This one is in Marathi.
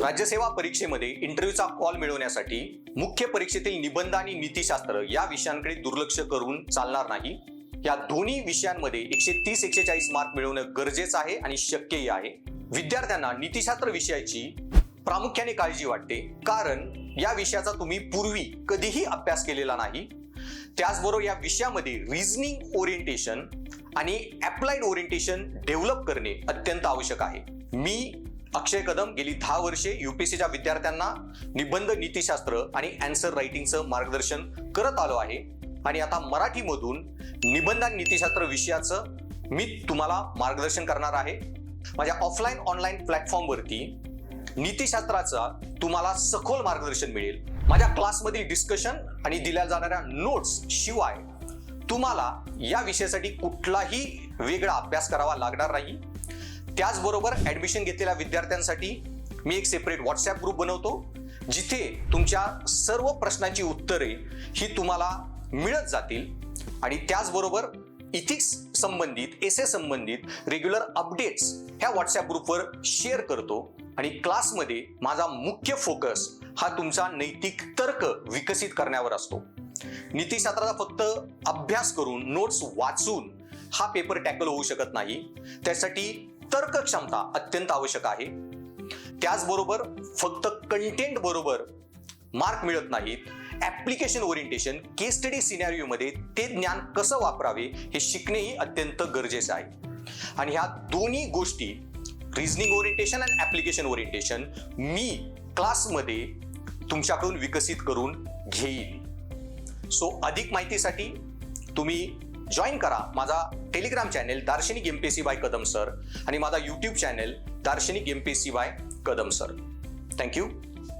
राज्यसेवा परीक्षेमध्ये इंटरव्ह्यूचा कॉल मिळवण्यासाठी मुख्य परीक्षेतील निबंध आणि नीतिशास्त्र या विषयांकडे दुर्लक्ष करून चालणार नाही. या दोन्ही विषयांमध्ये एकशे तीस एकशे चाळीस मार्क मिळवणं गरजेचं आहे आणि शक्यही आहे. विद्यार्थ्यांना नीतिशास्त्र विषयाची प्रामुख्याने काळजी वाटते. कारण या विषयाचा तुम्ही पूर्वी कधीही अभ्यास केलेला नाही. त्याचबरोबर या विषयामध्ये रिझनिंग ओरिएंटेशन आणि अप्लाइड ओरिएंटेशन डेव्हलप करणे अत्यंत आवश्यक आहे. मी अक्षय कदम गेली दहा वर्षे युपीएससीच्या विद्यार्थ्यांना निबंध नीतिशास्त्र आणि अँसर रायटिंगचं मार्गदर्शन करत आलो आहे. आणि आता मराठीमधून निबंध आणि नीतिशास्त्र विषयाचं मी तुम्हाला मार्गदर्शन करणार आहे. माझ्या ऑफलाईन ऑनलाईन प्लॅटफॉर्मवरती नीतिशास्त्राचा तुम्हाला सखोल मार्गदर्शन मिळेल. माझ्या क्लासमधील डिस्कशन आणि दिल्या जाणाऱ्या नोट्स शिवाय तुम्हाला या विषयासाठी कुठलाही वेगळा अभ्यास करावा लागणार नाही. त्याचबरोबर ऍडमिशन घेतलेल्या विद्यार्थ्यांसाठी मी एक सेपरेट व्हॉट्सॲप ग्रुप बनवतो जिथे तुमच्या सर्व प्रश्नांची उत्तरे ही तुम्हाला मिळत जातील. आणि त्याचबरोबर इथिक्स संबंधित एस संबंधित रेग्युलर अपडेट्स ह्या व्हॉट्सॲप ग्रुपवर शेअर करतो. आणि क्लासमध्ये माझा मुख्य फोकस हा तुमचा नैतिक तर्क विकसित करण्यावर असतो. नीतीशास्त्राचा फक्त अभ्यास करून नोट्स वाचून हा पेपर टॅकल होऊ शकत नाही. त्यासाठी तर्क क्षमता अत्यंत आवश्यक आहे. त्याचबरोबर फक्त कंटेंट बरोबर मार्क मिळत नाहीत. ऍप्लिकेशन ओरिएंटेशन केस स्टडी सिनॅरिओमध्ये ते ज्ञान कसं वापरावे हे शिकणेही अत्यंत गरजेचं आहे. आणि ह्या दोन्ही गोष्टी reasoning orientation and application orientation मी क्लासमध्ये तुमच्याकडून विकसित करून घेईन. सो अधिक माहितीसाठी तुम्ही जॉईन करा माझा Telegram channel Darshanik M P C by Kadam sir आणि माझा YouTube channel Darshanik M P C by Kadam sir thank you